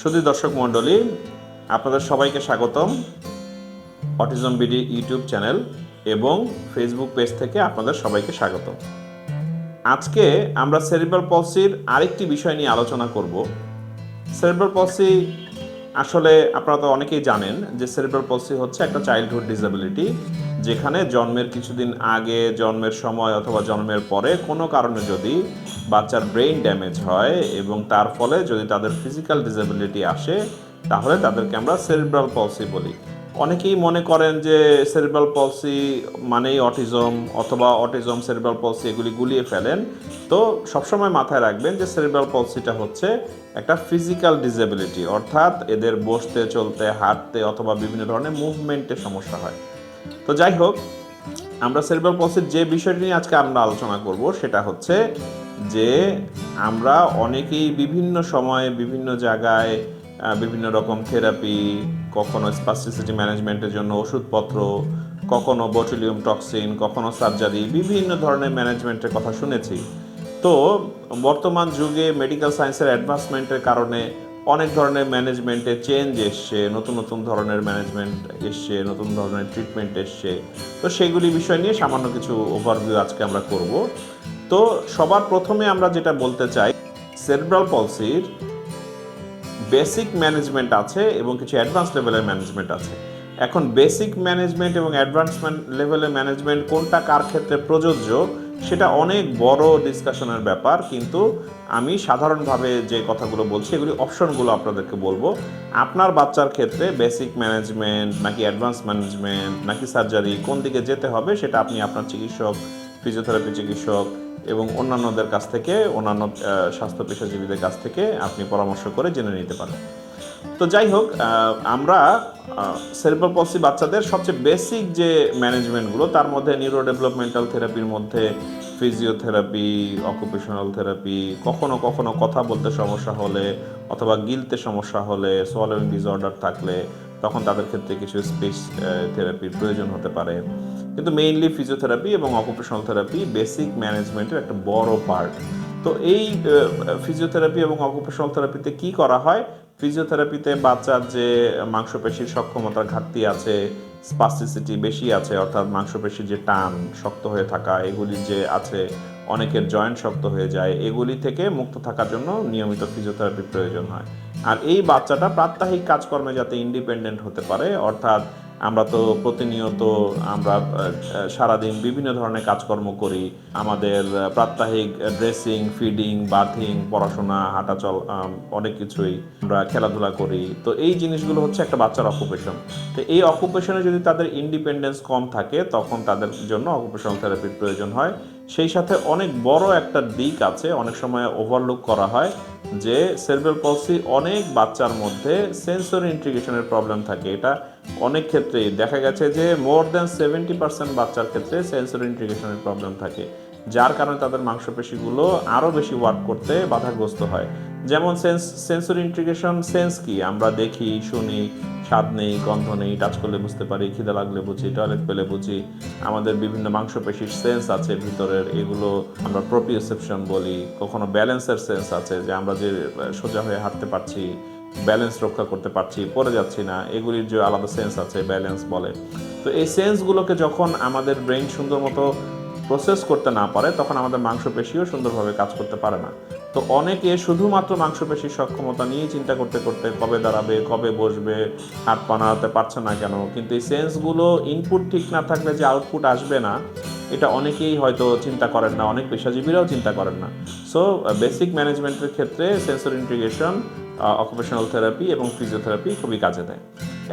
শুধু দর্শক মণ্ডলী, আপনাদের সবাইকে স্বাগতম অটিজম বিডি ইউটিউব চ্যানেল এবং ফেসবুক পেজ থেকে আপনাদের সবাইকে স্বাগত আজকে আমরা সেরিব্রাল পলসির আরেকটি বিষয় নিয়ে আলোচনা করব। সেরিব্রাল পলসি আসলে আপনারা তো অনেকেই জানেন যে সেরিব্রাল পলসি হচ্ছে একটা চাইল্ডহুড ডিসেবিলিটি যেখানে জন্মের কিছুদিন আগে, জন্মের সময় অথবা জন্মের পরে কোনো কারণে যদি বাচ্চার ব্রেইন ড্যামেজ হয় এবং তার ফলে যদি তাদের ফিজিক্যাল ডিসেবিলিটি আসে, তাহলে তাদেরকে আমরা সেরিব্রাল পলসি বলি। অনেকেই মনে করেন যে সেরিব্রাল পলসি মানেই অটিজম অথবা অটিজম সেরিব্রাল পলসি এগুলি গুলিয়ে ফেলেন। তো সবসময় মাথায় রাখবেন যে সেরিব্রাল পলসিটা হচ্ছে একটা ফিজিক্যাল ডিসেবিলিটি অর্থাৎ এদের বসতে, চলতে, হাঁটতে অথবা বিভিন্ন ধরনের মুভমেন্টে সমস্যা হয়। তো যাই হোক, আমরা সেরিব্রাল পলসির যে বিষয়টি নিয়ে আজকে আমরা আলোচনা করব, সেটা হচ্ছে যে আমরা অনেকেই বিভিন্ন সময়ে বিভিন্ন জায়গায় বিভিন্ন রকম থেরাপি কখনো স্পাস্টিসিটি ম্যানেজমেন্টের জন্য ওষুধপত্র, কখনো বটুলিয়াম টক্সিন কখনো সার্জারি বিভিন্ন ধরনের ম্যানেজমেন্টের কথা শুনেছি। তো বর্তমান যুগে মেডিকেল সায়েন্সের অ্যাডভান্সমেন্টের কারণে অনেক ধরনের ম্যানেজমেন্টে চেঞ্জ এসছে, নতুন নতুন ধরনের ম্যানেজমেন্ট এসছে, নতুন ধরনের ট্রিটমেন্ট এসছে। তো সেগুলি বিষয় নিয়ে সামান্য কিছু ওভারভিউ আজকে আমরা করব। তো সবার প্রথমে আমরা যেটা বলতে চাই সেরিব্রাল পলসির বেসিক ম্যানেজমেন্ট আছে এবং কিছু অ্যাডভান্স লেভেলের ম্যানেজমেন্ট আছে। এখন বেসিক ম্যানেজমেন্ট এবং অ্যাডভান্সমেন্ট লেভেলের ম্যানেজমেন্ট কোনটা কার ক্ষেত্রে প্রযোজ্য? সেটা অনেক বড় ডিসকাশনের ব্যাপার, কিন্তু আমি সাধারণভাবে যে কথাগুলো বলছি, এগুলি অপশনগুলো আপনাদেরকে বলব। আপনার বাচ্চার ক্ষেত্রে বেসিক ম্যানেজমেন্ট নাকি অ্যাডভান্স ম্যানেজমেন্ট নাকি সার্জারি কোন দিকে যেতে হবে সেটা আপনি আপনার চিকিৎসক ফিজিওথেরাপি চিকিৎসক এবং অন্যান্যদের কাছ থেকে, অন্যান্য স্বাস্থ্য পেশাজীবীদের কাছ থেকে আপনি পরামর্শ করে জেনে নিতে পারেন। তো যাই হোক আমরা সেরিব্রাল পলসি বাচ্চাদের সবচেয়ে বেসিক যে ম্যানেজমেন্টগুলো তার মধ্যে নিউরো ডেভেলপমেন্টাল থেরাপির মধ্যে ফিজিওথেরাপি অকুপেশনাল থেরাপি কখনো কখনো কথা বলতে সমস্যা হলে অথবা গিলতে সমস্যা হলে সোয়ালোয়িং ডিসঅর্ডার থাকলে, তখন তাদের ক্ষেত্রে কিছু স্পেস থেরাপির প্রয়োজন হতে পারে। কিন্তু মেইনলি ফিজিওথেরাপি এবং অকুপেশনাল থেরাপি বেসিক ম্যানেজমেন্টের একটা বড় পার্ট তো এই ফিজিওথেরাপি এবং অকুপেশনাল থেরাপিতে কি করা হয়? ফিজিওথেরাপিতে বাচ্চার যে মাংসপেশির সক্ষমতার ঘাটতি আছে, স্পাস্টিসিটি বেশি আছে, অর্থাৎ মাংসপেশির যে টান শক্ত হয়ে থাকা, এগুলি যে আছে, অনেকের জয়েন্ট শক্ত হয়ে যায়, এগুলি থেকে মুক্ত থাকার জন্য নিয়মিত ফিজিওথেরাপির প্রয়োজন হয়। আর এই বাচ্চাটা প্রাত্যহিক কাজকর্মে যাতে ইন্ডিপেন্ডেন্ট হতে পারে, অর্থাৎ আমরা তো প্রতিনিয়ত আমরা সারাদিন বিভিন্ন ধরনের কাজকর্ম করি। আমাদের প্রাত্যহিক ড্রেসিং, ফিডিং, বাথিং, পড়াশোনা, হাঁটাচল অনেক কিছুই আমরা খেলাধুলা করি। তো এই জিনিসগুলো হচ্ছে একটা বাচ্চার অকুপেশন তো এই অকুপেশনে যদি তাদের ইন্ডিপেন্ডেন্স কম থাকে, তখন তাদের জন্য অকুপেশনাল থেরাপির প্রয়োজন হয়। সেই সাথে অনেক বড় একটা দিক আছে, অনেক সময় ওভারলুক করা হয়, যে সেরবেল পলসি অনেক বাচ্চার মধ্যে সেন্সরি ইন্টিগ্রেশনের প্রবলেম থাকে। এটা অনেক ক্ষেত্রেই দেখা গেছে যে মোর দ্যান সেভেন্টি পার্সেন্ট বাচ্চার ক্ষেত্রে সেন্সরি ইন্টিগ্রেশনের প্রবলেম থাকে, যার কারণে তাদের মাংসপেশিগুলো আরও বেশি ওয়ার্ক করতে বাধাগ্রস্ত হয়। যেমন সেন্স সেন্সরি ইন্টিগ্রেশন সেন্স কি? আমরা দেখি, শুনি স্বাদ নেই, গন্ধ নেই, টাচ করলে বুঝতে পারি, খিদে লাগলে বুঝি, টয়লেট পেলে বুঝি। আমাদের বিভিন্ন মাংসপেশির সেন্স আছে ভিতরের, এগুলো আমরা প্রপিওসেপশন বলি, কখনো ব্যালেন্সের সেন্স আছে যে আমরা যে সোজা হয়ে হাঁটতে পারছি ব্যালেন্স রক্ষা করতে পারছি, পড়ে যাচ্ছি না, এগুলির যে আলাদা সেন্স আছে ব্যালেন্স বলে। তো এই সেন্সগুলোকে যখন আমাদের ব্রেন সুন্দর মতো প্রসেস করতে না পারে, তখন আমাদের মাংসপেশিও সুন্দরভাবে কাজ করতে পারে না। তো অনেকে শুধুমাত্র মাংসপেশির সক্ষমতা নিয়ে চিন্তা করতে করতে কবে দাঁড়াবে, কবে বসবে, হাত পা নাড়াতে পারছে না কেন? কিন্তু এই সেন্সগুলো ইনপুট ঠিক না থাকলে যে আউটপুট আসবে না, এটা অনেকেই হয়তো চিন্তা করেন না, অনেক পেশাজীবীরাও চিন্তা করেন না। সো বেসিক ম্যানেজমেন্টের ক্ষেত্রে সেন্সর ইন্টিগ্রেশন অকুপেশনাল থেরাপি এবং ফিজিওথেরাপি খুবই কাজে দেয়।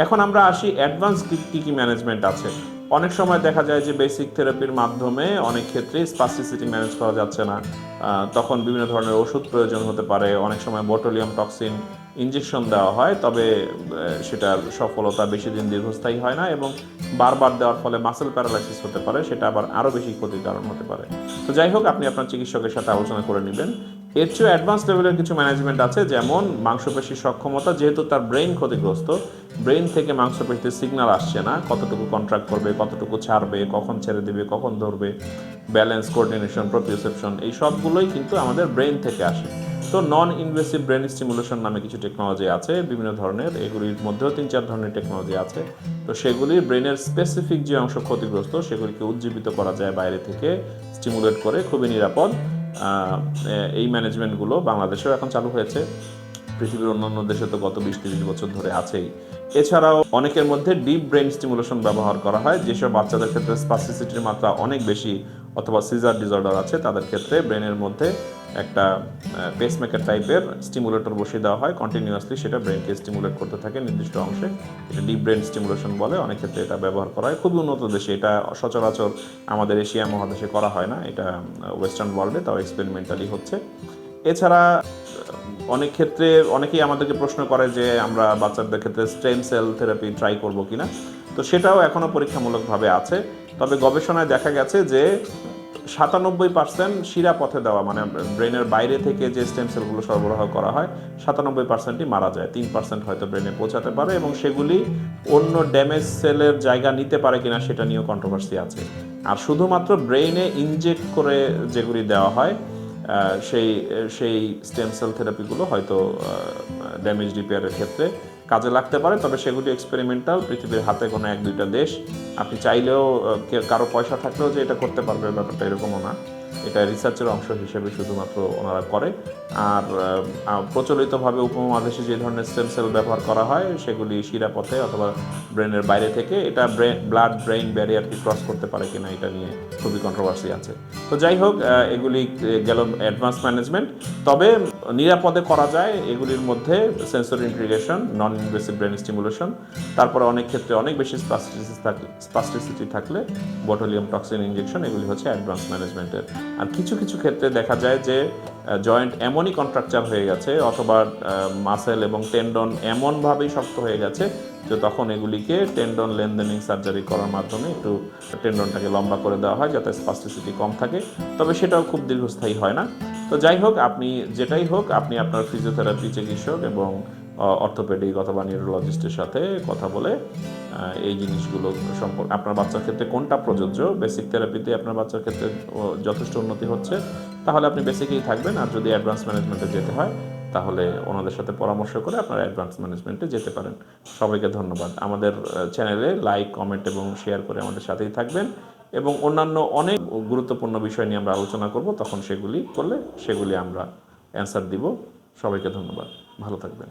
এখন আমরা আসি অ্যাডভান্স কী কী ম্যানেজমেন্ট আছে। অনেক সময় দেখা যায় যে বেসিক থেরাপির মাধ্যমে অনেক ক্ষেত্রে স্পাস্টিসিটি ম্যানেজ করা যাচ্ছে না। তখন বিভিন্ন ধরনের ওষুধ প্রয়োজন হতে পারে, অনেক সময় বটোলিয়াম টক্সিন ইঞ্জেকশন দেওয়া হয়, তবে সেটার সফলতা বেশি দিন দীর্ঘস্থায়ী হয় না এবং বারবার দেওয়ার ফলে মাসেল প্যারালাইসিস হতে পারে, সেটা আবার আরও বেশি ক্ষতির কারণ হতে পারে। তো যাই হোক, আপনি আপনার চিকিৎসকের সাথে আলোচনা করে নেবেন। এর চেয়েও অ্যাডভান্স লেভেলের কিছু ম্যানেজমেন্ট আছে, যেমন মাংসপেশির সক্ষমতা, যেহেতু তার ব্রেন ক্ষতিগ্রস্ত ব্রেন থেকে মাংসপেশিতে সিগন্যাল আসছে না, কতটুকু কন্ট্রাক্ট করবে, কতটুকু ছাড়বে, কখন ছেড়ে দেবে, কখন ধরবে ব্যালেন্স কোঅর্ডিনেশন প্রপিওসেপশন এই সবগুলোই কিন্তু আমাদের ব্রেন থেকে আসে। তো নন ইনভেসিভ ব্রেন স্টিমুলেশন নামে কিছু টেকনোলজি আছে, বিভিন্ন ধরনের, এগুলির মধ্যেও তিন চার ধরনের টেকনোলজি আছে। তো সেগুলি ব্রেনের স্পেসিফিক যে অংশ ক্ষতিগ্রস্ত, সেগুলিকে উজ্জীবিত করা যায় বাইরে থেকে স্টিমুলেট করে, খুবই নিরাপদ। এই ম্যানেজমেন্টগুলো বাংলাদেশেও এখন চালু হয়েছে। পৃথিবীর অন্যান্য দেশে তো গত বিশ তিরিশ বছর ধরে আছেই। এছাড়াও অনেকের মধ্যে ডিপ ব্রেন স্টিমুলেশন ব্যবহার করা হয়, যেসব বাচ্চাদের ক্ষেত্রে স্পাসিসিটির মাত্রা অনেক বেশি অথবা সিজার ডিসঅর্ডার আছে, তাদের ক্ষেত্রে ব্রেনের মধ্যে একটা পেসমেকার টাইপের স্টিমুলেটর বসিয়ে দেওয়া হয়। কন্টিনিউয়াসলি সেটা ব্রেনকে স্টিমুলেট করতে থাকে নির্দিষ্ট অংশে। এটা ডিপ ব্রেন স্টিমুলেশন বলে, অনেক ক্ষেত্রে এটা ব্যবহার করা হয়। খুবই উন্নত দেশে, এটা সচরাচর আমাদের এশিয়া মহাদেশে করা হয় না, এটা ওয়েস্টার্ন ওয়ার্ল্ডে তাও এক্সপেরিমেন্টালি হচ্ছে। এছাড়া অনেক ক্ষেত্রে, অনেকেই আমাদেরকে প্রশ্ন করে যে আমরা বাচ্চাদের ক্ষেত্রে স্টেম সেল থেরাপি ট্রাই করব কিনা। তো সেটাও এখনও পরীক্ষামূলকভাবে আছে। তবে গবেষণায় দেখা গেছে যে সাতানব্বই পার্সেন্ট শিরা পথে দেওয়া মানে ব্রেনের বাইরে থেকে যে স্টেম সেলগুলো সরবরাহ করা হয়, সাতানব্বই পার্সেন্টই মারা যায়। তিন পার্সেন্ট হয়তো ব্রেনে পৌঁছাতে পারে এবং সেগুলি অন্য ড্যামেজ সেলের জায়গা নিতে পারে কিনা সেটা নিয়েও কন্ট্রোভার্সি আছে। আর শুধুমাত্র ব্রেইনে ইনজেক্ট করে যেগুলি দেওয়া হয় সেই সেই স্টেম সেল থেরাপিগুলো হয়তো ড্যামেজ রিপেয়ারের ক্ষেত্রে কাজে লাগতে পারে, তবে সেগুলি এক্সপেরিমেন্টাল পৃথিবীর হাতে কোনো এক দুইটা দেশ। আপনি চাইলেও কারও পয়সা থাকলেও যে এটা করতে পারবে ব্যাপারটা এরকমও না। এটা রিসার্চের অংশ হিসেবে শুধুমাত্র ওনারা করে। আর প্রচলিতভাবে উপমহাদেশে যে ধরনের স্টেম সেল ব্যবহার করা হয়, সেগুলি শিরাপথে অথবা ব্রেনের বাইরে থেকে এটা ব্রেন ব্লাড ব্রেইন ব্যারিয়ারকে ক্রস করতে পারে কিনা এটা নিয়ে খুবই কন্ট্রোভার্সি আছে। তো যাই হোক এগুলি গেল অ্যাডভান্স ম্যানেজমেন্ট তবে নিরাপদে করা যায় এগুলির মধ্যে sensor integration non invasive brain stimulation তারপরে অনেক ক্ষেত্রে অনেক বেশি স্পাস্টিসিস থাকলে স্পাস্টিসিটি থাকলে বটোলিয়াম টক্সিন ইঞ্জেকশন এগুলি হচ্ছে অ্যাডভান্স ম্যানেজমেন্টের আর কিছু কিছু ক্ষেত্রে দেখা যায় যে জয়েন্ট এমনই কন্ট্রাকচার হয়ে গেছে অথবা মাসেল এবং টেন্ডন এমনভাবেই শক্ত হয়ে গেছে যে তখন এগুলিকে টেন্ডন লেনদেনিং সার্জারি করার মাধ্যমে একটু টেন্ডনটাকে লম্বা করে দেওয়া হয় যাতে স্পাস্টিসিটি কম থাকে। তবে সেটাও খুব দীর্ঘস্থায়ী হয় না। তো যাই হোক, আপনি যেটাই হোক, আপনি আপনার ফিজিওথেরাপি চিকিৎসক এবং অর্থোপেডিক অথবা নিউরোলজিস্টের সাথে কথা বলে এই জিনিসগুলো সম্পর্কে আপনার বাচ্চার ক্ষেত্রে কোনটা প্রযোজ্য? বেসিক থেরাপিতে আপনার বাচ্চার ক্ষেত্রে যথেষ্ট উন্নতি হচ্ছে। তাহলে আপনি বেসিকেই থাকবেন আর যদি অ্যাডভান্স ম্যানেজমেন্টে যেতে হয়, তাহলে ওনাদের সাথে পরামর্শ করে আপনারা অ্যাডভান্স ম্যানেজমেন্টে যেতে পারেন। সবাইকে ধন্যবাদ। আমাদের চ্যানেলে লাইক কমেন্ট এবং শেয়ার করে আমাদের সাথেই থাকবেন এবং অন্যান্য অনেক গুরুত্বপূর্ণ বিষয় নিয়ে আমরা আলোচনা করব, তখন সেগুলি করলে সেগুলি আমরা অ্যান্সার দিব। সবাইকে ধন্যবাদ। ভালো থাকবেন।